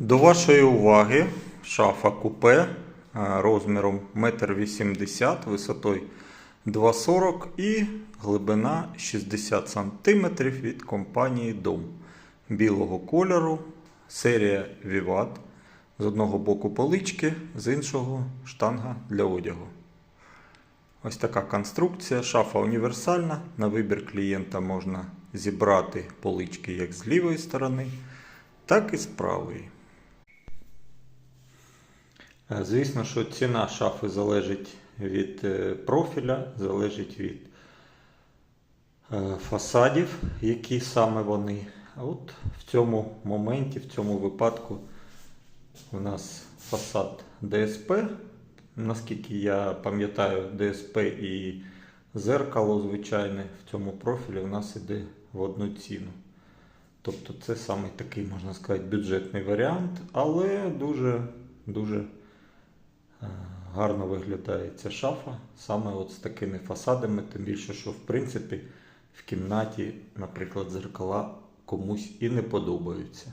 До вашої уваги шафа купе е, розміром 1,80 м, висотою 2,40 і глибина 60 см від компанії Дом білого кольору, серія Vivat. З одного боку полички, з іншого штанга для одягу. Ось така конструкція, шафа універсальна. На вибір клієнта можна зібрати полички як з лівої сторони, так і з правої. Е, Звісно, що ціна шафи залежить від е, профіля, залежить від е, фасадів, які саме вони. А от в цьому моменті, в цьому випадку, у нас фасад ДСП. Наскільки я пам'ятаю, ДСП і зеркало звичайне в цьому профілі у нас іде в одну ціну. Тобто це саме такий, можна сказати, бюджетний варіант, але дуже, дуже е, гарно виглядає ця шафа саме от з такими фасадами, тим більше, що в принципі в кімнаті, наприклад, зеркала комусь і не подобаються.